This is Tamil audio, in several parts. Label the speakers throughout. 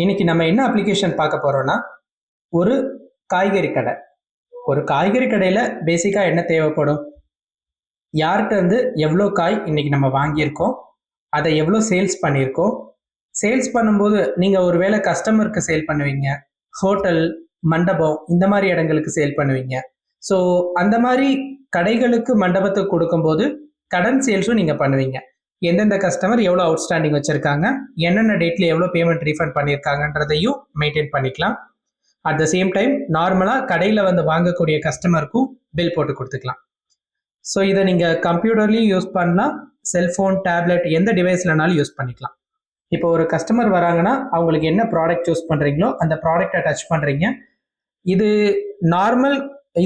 Speaker 1: இன்னைக்கு நம்ம என்ன அப்ளிகேஷன் பார்க்க போறோம்னா ஒரு காய்கறி கடை. ஒரு காய்கறி கடையில் பேசிக்காக என்ன தேவைப்படும்? யார்கிட்ட இருந்து எவ்வளோ காய் இன்னைக்கு நம்ம வாங்கியிருக்கோம்? அதை எவ்வளோ சேல்ஸ் பண்ணியிருக்கோம்? சேல்ஸ் பண்ணும்போது நீங்கள் ஒரு வேளை கஸ்டமருக்கு சேல் பண்ணுவீங்க. ஹோட்டல் மண்டபம் இந்த மாதிரி இடங்களுக்கு சேல் பண்ணுவீங்க. ஸோ அந்த மாதிரி கடைகளுக்கு மண்டபத்துக்கு கொடுக்கும்போது கடன் சேல்ஸும் நீங்கள் பண்ணுவீங்க. எந்தெந்த கஸ்டமர் எவ்வளோ அவுட்ஸ்டாண்டிங் வச்சுருக்காங்க என்னென்ன டேட்டில் எவ்வளோ பேமெண்ட் ரீஃபண்ட் பண்ணியிருக்காங்கன்றதையும் மெயின்டைன் பண்ணிக்கலாம். அட் த சேம் டைம் நார்மலாக கடையில் வந்து வாங்கக்கூடிய கஸ்டமருக்கும் பில் போட்டு கொடுத்துக்கலாம். ஸோ இதை நீங்கள் கம்ப்யூட்டர்லேயும் யூஸ் பண்ணலாம் செல்ஃபோன் டேப்லெட் எந்த டிவைஸ்லனாலும் யூஸ் பண்ணிக்கலாம். இப்போ ஒரு கஸ்டமர் வராங்கன்னா அவங்களுக்கு என்ன ப்ராடக்ட் சூஸ் பண்ணுறீங்களோ அந்த ப்ராடக்டை டச் பண்ணுறீங்க இது நார்மல்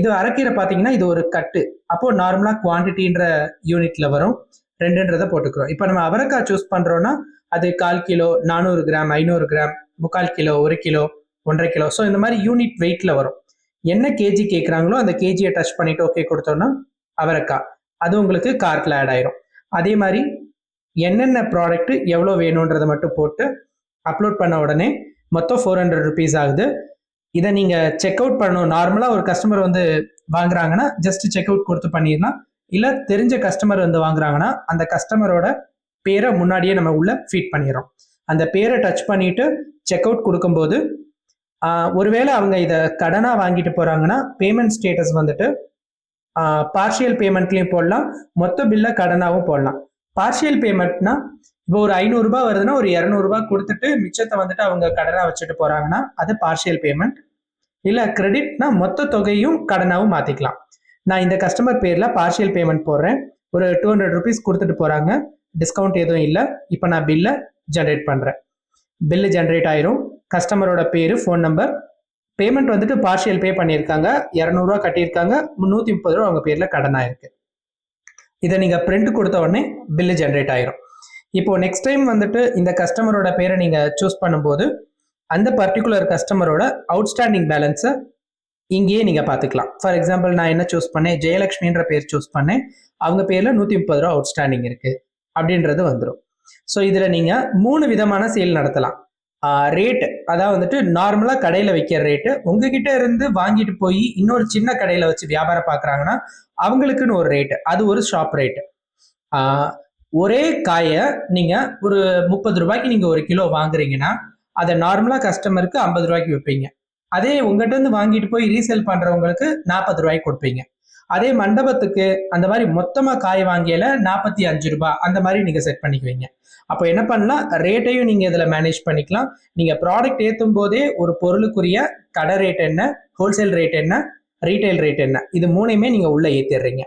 Speaker 1: இது அரைக்கீரை பார்த்தீங்கன்னா இது ஒரு கட்டு. அப்போது நார்மலாக குவான்டிட்டின்ற யூனிட்டில் வரும். ரெண்டுன்றதை போட்டுக்கிறோம். இப்போ நம்ம அவரைக்காய் சூஸ் பண்ணுறோன்னா அது கால் கிலோ நானூறு கிராம் ஐநூறு கிராம் முக்கால் கிலோ ஒரு கிலோ ஒன்றரை கிலோ. ஸோ இந்த மாதிரி யூனிட் வெயிட்ல வரும். என்ன கேஜி கேட்குறாங்களோ அந்த கேஜியை டச் பண்ணிட்டு ஓகே கொடுத்தோன்னா அவரைக்காய். அது உங்களுக்கு கார்ட்டில் ஆட் ஆயிரும். அதே மாதிரி என்னென்ன ப்ராடக்ட் எவ்வளோ வேணுன்றதை மட்டும் போட்டு அப்லோட் பண்ண உடனே மொத்தம் ஃபோர் ஹண்ட்ரட் ருபீஸ் ஆகுது. இதை நீங்கள் செக் அவுட் பண்ணணும். நார்மலாக ஒரு கஸ்டமர் வந்து வாங்குறாங்கன்னா ஜஸ்ட் செக் அவுட் கொடுத்து பண்ணிடலாம். இல்லை தெரிஞ்ச கஸ்டமர் வந்து வாங்குறாங்கன்னா அந்த கஸ்டமரோட பேரை முன்னாடியே நம்ம உள்ள ஃபீட் பண்ணிடுறோம். அந்த பேரை டச் பண்ணிட்டு செக் அவுட் கொடுக்கும்போது ஒருவேளை அவங்க இதை கடனாக வாங்கிட்டு போகிறாங்கன்னா பேமெண்ட் ஸ்டேட்டஸ் வந்துட்டு பார்ஷியல் பேமெண்ட்லேயும் போடலாம் மொத்த பில்லை கடனாகவும் போடலாம். பார்ஷியல் பேமெண்ட்னா இப்போ ஒரு ஐநூறுரூபா வருதுன்னா ஒரு இரநூறுபா கொடுத்துட்டு மிச்சத்தை வந்துட்டு அவங்க கடனாக வச்சுட்டு போகிறாங்கன்னா அது பார்ஷியல் பேமெண்ட் இல்லை கிரெடிட்னா மொத்த தொகையும் கடனாகவும் மாற்றிக்கலாம் நான் இந்த கஸ்டமர் பேரில் பார்ஷியல் பேமெண்ட் போடுறேன். ஒரு டூ ஹண்ட்ரட் ருபீஸ் கொடுத்துட்டு போகிறாங்க டிஸ்கவுண்ட் எதுவும் இல்லை. இப்போ நான் பில்லை ஜென்ரேட் பண்ணுறேன் பில்லு ஜென்ரேட் ஆயிரும். கஸ்டமரோட பேர் ஃபோன் நம்பர் பேமெண்ட் வந்துட்டு பார்ஷியல் பே பண்ணியிருக்காங்க. இரநூறுவா கட்டியிருக்காங்க. முந்நூற்றி முப்பது ரூபா அவங்க பேரில் கடன் ஆயிருக்கு. இதை நீங்கள் பிரிண்ட் கொடுத்த உடனே பில்லு ஜென்ரேட் ஆயிரும். இப்போ நெக்ஸ்ட் டைம் வந்துட்டு இந்த கஸ்டமரோட பேரை நீங்கள் சூஸ் பண்ணும்போது அந்த பர்டிகுலர் கஸ்டமரோட அவுட்ஸ்டாண்டிங் பேலன்ஸை இங்கேயே நீங்கள் பார்த்துக்கலாம் ஃபார் எக்ஸாம்பிள் நான் என்ன சூஸ் பண்ணேன்? ஜெயலக்ஷ்மின்ற பேர் சூஸ் பண்ணேன். அவங்க பேரில் நூற்றி முப்பது ரூபா அவுட் ஸ்டாண்டிங் இருக்குது அப்படின்றது வந்துடும் ஸோ இதில் நீங்கள் மூணு விதமான சேல் நடத்தலாம். ரேட் அதாவது வந்துட்டு நார்மலாக கடையில் வைக்கிற ரேட்டு உங்ககிட்ட இருந்து வாங்கிட்டு போய் இன்னொரு சின்ன கடையில் வச்சு வியாபாரம் பார்க்குறாங்கன்னா அவங்களுக்குன்னு ஒரு ரேட்டு அது ஒரு ஷாப் ரேட்டு ஒரே காயை நீங்கள் ஒரு முப்பது ரூபாய்க்கு நீங்கள் ஒரு கிலோ வாங்குறீங்கன்னா அதை நார்மலாக கஸ்டமருக்கு ஐம்பது ரூபாய்க்கு விற்பீங்க அதே உங்ககிட்ட இருந்து வாங்கிட்டு போய் ரீசேல் பண்ணுறவங்களுக்கு நாற்பது ரூபாய்க்கு கொடுப்பீங்க. அதே மண்டபத்துக்கு அந்த மாதிரி மொத்தமாக காய் வாங்கியல நாற்பத்தி அஞ்சு ரூபாய் அந்த மாதிரி நீங்கள் செட் பண்ணிக்குவீங்க. அப்போ என்ன பண்ணலாம்? ரேட்டையும் நீங்கள் இதில் மேனேஜ் பண்ணிக்கலாம். நீங்கள் ப்ராடக்ட் ஏற்றும் போதே ஒரு பொருளுக்குரிய கடை ரேட் என்ன ஹோல்சேல் ரேட் என்ன ரீட்டைல் ரேட் என்ன இது மூணையுமே நீங்கள் உள்ளே ஏற்றிடுறீங்க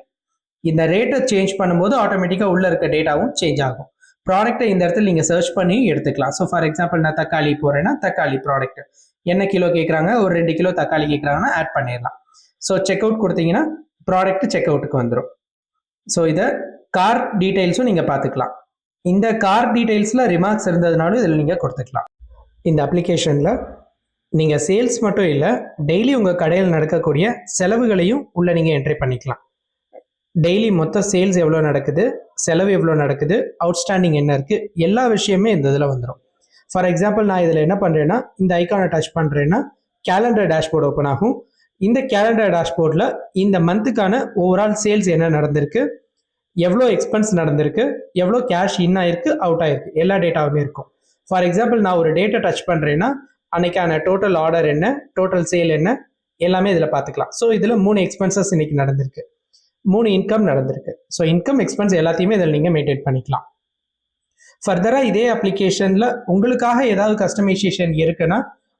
Speaker 1: இந்த ரேட்டை சேஞ்ச் பண்ணும்போது ஆட்டோமேட்டிக்காக உள்ளே இருக்க டேட்டாவும் சேஞ்ச் ஆகும். ப்ராடக்ட்டை இந்த இடத்துல நீங்கள் சர்ச் பண்ணி எடுத்துக்கலாம். ஸோ ஃபார் எக்ஸாம்பிள் நான் தக்காளி போகிறேன்னா தக்காளி ப்ராடக்ட் என்ன கிலோ கேட்குறாங்க ஒரு ரெண்டு கிலோ தக்காளி கேட்குறாங்கன்னா ஆட் பண்ணிடலாம். ஸோ செக் அவுட் கொடுத்தீங்கன்னா ப்ராடக்ட் செக் அவுட்டுக்கு வந்துடும் ஸோ இதை கார் டீட்டெயில்ஸும் நீங்கள் பார்த்துக்கலாம் இந்த கார் டீட்டெயில்ஸில் ரிமார்க்ஸ் இருந்ததுனாலும் இதில் நீங்கள் கொடுத்துக்கலாம். இந்த அப்ளிகேஷனில் நீங்கள் சேல்ஸ் மட்டும் இல்லை டெய்லி உங்கள் கடையில் நடக்கக்கூடிய செலவுகளையும் உள்ளே நீங்கள் என்ட்ரி பண்ணிக்கலாம். டெய்லி மொத்த சேல்ஸ் எவ்வளோ நடக்குது? செலவு எவ்வளோ நடக்குது? அவுட்ஸ்டாண்டிங் என்ன இருக்குது எல்லா விஷயமே இந்த இதில் வந்துடும் ஃபார் எக்ஸாம்பிள் நான் இதில் என்ன பண்ணுறேன்னா இந்த ஐக்கானை டச் பண்ணுறேன்னா கேலண்டர் டேஷ்போர்ட் ஓப்பன் ஆகும். இந்த கேலண்டர் டேஷ்போர்டில் இந்த மந்த்துக்கான ஓவரால் சேல்ஸ் என்ன நடந்திருக்கு எவ்வளோ எக்ஸ்பென்ஸ் நடந்திருக்கு எவ்வளோ கேஷ் இன் ஆயிருக்கு அவுட் ஆயிருக்கு. எல்லா டேட்டாவுமே இருக்கும். ஃபார் எக்ஸாம்பிள் நான் ஒரு டேட்டை டச் பண்ணுறேன்னா அன்னைக்கான டோட்டல் ஆர்டர் என்ன டோட்டல் சேல் என்ன எல்லாமே இதில் பார்த்துக்கலாம். ஸோ இதில் மூணு எக்ஸ்பென்சஸ் இன்னைக்கு நடந்திருக்கு. மூணு இன்கம் நடந்திருக்கு. ஸோ இன்கம் எக்ஸ்பென்ஸ் எல்லாத்தையுமே இதில் நீங்கள் மெயின்டைன் பண்ணிக்கலாம். ஃபர்தராக இதே அப்ளிகேஷனில் உங்களுக்காக ஏதாவது கஸ்டமைசேஷன் இருக்குன்னா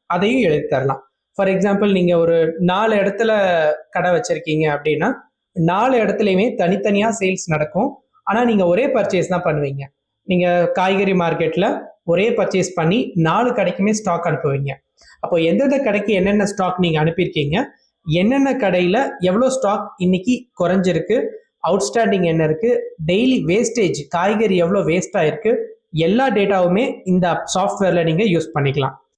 Speaker 1: அதையும் எழுதி தரலாம். ஃபார் எக்ஸாம்பிள் நீங்கள் ஒரு நாலு இடத்துல கடை வச்சுருக்கீங்க அப்படின்னா நாலு இடத்துலையுமே தனித்தனியாக சேல்ஸ் நடக்கும். ஆனால் நீங்கள் ஒரே பர்ச்சேஸ் தான் பண்ணுவீங்க. நீங்கள் காய்கறி மார்க்கெட்டில் ஒரே பர்ச்சேஸ் பண்ணி நாலு கடைக்குமே ஸ்டாக் அனுப்புவீங்க. அப்போ எந்தெந்த கடைக்கு என்னென்ன ஸ்டாக் நீங்கள் அனுப்பியிருக்கீங்க என்னென்ன கடையில் எவ்வளோ ஸ்டாக் இன்னைக்கு குறைஞ்சிருக்கு அவுட்ஸ்டாண்டிங் என்ன இருக்குது டெய்லி வேஸ்டேஜ் காய்கறி எவ்வளோ வேஸ்ட் ஆயிருக்கு எல்லா டேட்டாவுமே இந்த சாஃப்ட்வேரில் நீங்கள் யூஸ் பண்ணிக்கலாம்.